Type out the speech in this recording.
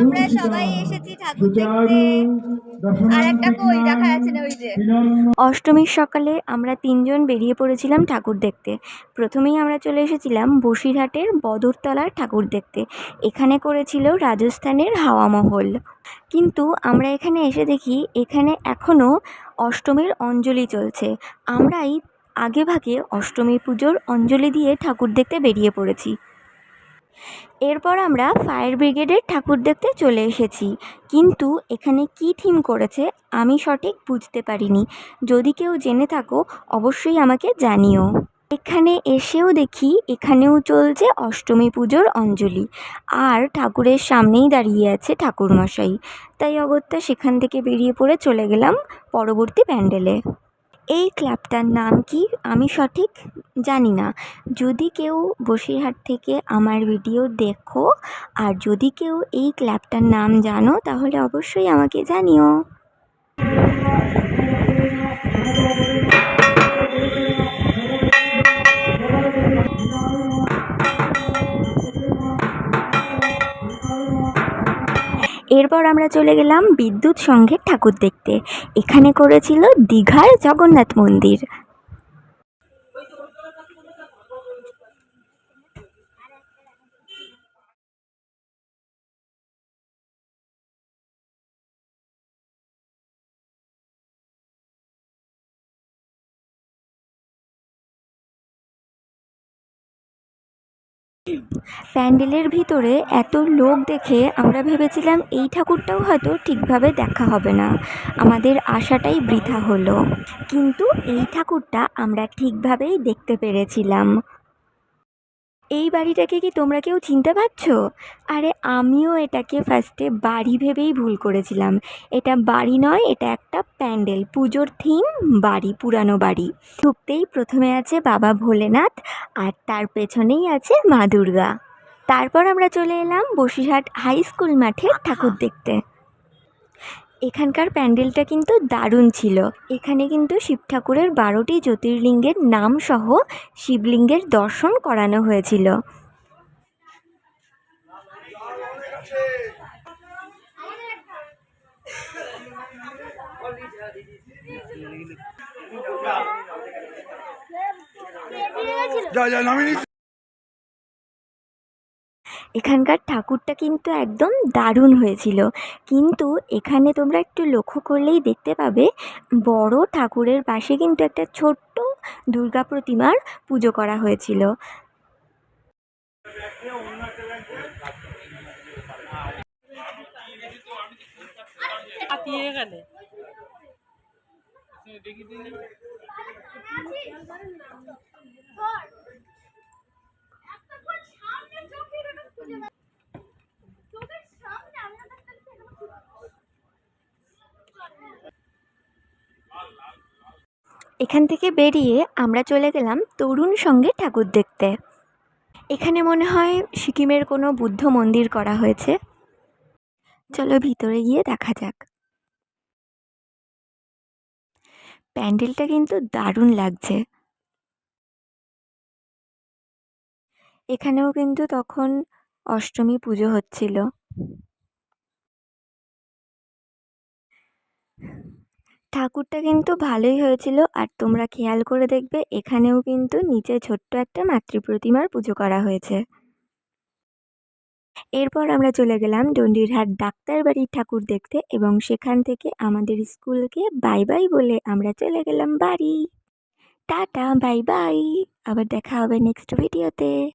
আমরা সবাই এসেছি ঠাকুর দেখতে। একটা অষ্টমীর সকালে আমরা তিনজন বেরিয়ে পড়েছিলাম ঠাকুর দেখতে। প্রথমেই আমরা চলে এসেছিলাম বসিরহাটের বদরতলার ঠাকুর দেখতে। এখানে করেছিল রাজস্থানের হাওয়া মহল। কিন্তু আমরা এখানে এসে দেখি, এখানে এখনও অষ্টমীর অঞ্জলি চলছে। আমরাই আগে ভাগে অষ্টমী পুজোর অঞ্জলি দিয়ে ঠাকুর দেখতে বেরিয়ে পড়েছি। এরপর আমরা ফায়ার ব্রিগেডের ঠাকুর দেখতে চলে এসেছি। কিন্তু এখানে কী থিম করেছে আমি সঠিক বুঝতে পারিনি। যদি কেউ জেনে থাকো, অবশ্যই আমাকে জানিও। এখানে এসেও দেখি, এখানেও চলছে অষ্টমী পুজোর অঞ্জলি। আর ঠাকুরের সামনেই দাঁড়িয়ে আছে ঠাকুরমশাই। তাই অগত্যা সেখান থেকে বেরিয়ে পড়ে চলে গেলাম পরবর্তী প্যান্ডেলে। এই ক্লাবটার নাম কি? আমি সঠিক জানি না। যদি কেউ বসিরহাট থেকে আমার ভিডিও দেখো, আর যদি কেউ এই ক্লাবটার নাম জানো, তাহলে অবশ্যই আমাকে জানিও। এরপর আমরা চলে গেলাম বিদ্যুৎ সংঘের ঠাকুর দেখতে। এখানে করেছিল দীঘার জগন্নাথ মন্দির। প্যান্ডেলের ভিতরে এত লোক দেখে আমরা ভেবেছিলাম এই ঠাকুরটাও হয়তো ঠিকভাবে দেখা হবে না। আমাদের আশাটাই বৃথা হলো। কিন্তু এই ঠাকুরটা আমরা ঠিকভাবেই দেখতে পেরেছিলাম। এই বাড়িটাকে কি তোমরা কেউ চিনতে পারছ? আরে আমিও এটাকে ফার্স্টে বাড়ি ভেবেই ভুল করেছিলাম। এটা বাড়ি নয়, এটা একটা প্যান্ডেল। পুজোর থিম বাড়ি, পুরানো বাড়ি। ঢুকতেই প্রথমে আছে বাবা ভোলেনাথ আর তার পেছনেই আছে মা দুর্গা। তারপর আমরা চলে এলাম বসিরহাট হাই স্কুল মাঠে ঠাকুর দেখতে। এখানকার প্যান্ডেলটা কিন্তু দারুণ ছিল। এখানে কিন্তু শিব ঠাকুরের বারোটি জ্যোতির্লিঙ্গের নাম সহ শিবলিঙ্গের দর্শন করানো হয়েছিল। এখানকার ঠাকুরটা কিন্তু একদম দারুণ হয়েছিল। কিন্তু এখানে তোমরা একটু লক্ষ্য করলেই দেখতে পাবে, বড় ঠাকুরের পাশে কিন্তু একটা ছোট্ট দুর্গা প্রতিমার পুজো করা হয়েছিল। হাতিয়ে এখান থেকে বেরিয়ে আমরা চলে গেলাম তরুণ সঙ্গে ঠাকুর দেখতে। এখানে মনে হয় সিকিমের কোনো বুদ্ধ মন্দির করা হয়েছে। চলো ভিতরে গিয়ে দেখা যাক। প্যান্ডেলটা কিন্তু দারুণ লাগছে। এখানেও কিন্তু তখন অষ্টমী পুজো হচ্ছিল। ঠাকুরটা কিন্তু ভালোই হয়েছিল। আর তোমরা খেয়াল করে দেখবে, এখানেও কিন্তু নিচে ছোট্ট একটা মাতৃ প্রতিমার পুজো করা হয়েছে। এরপর আমরা চলে গেলাম ডন্ডিরহাট ডাক্তার বাড়ির ঠাকুর দেখতে এবং সেখান থেকে আমাদের স্কুলকে বাই বাই বলে আমরা চলে গেলাম বাড়ি। Tata, bye bye. আবার দেখা হবে নেক্সট ভিডিওতে।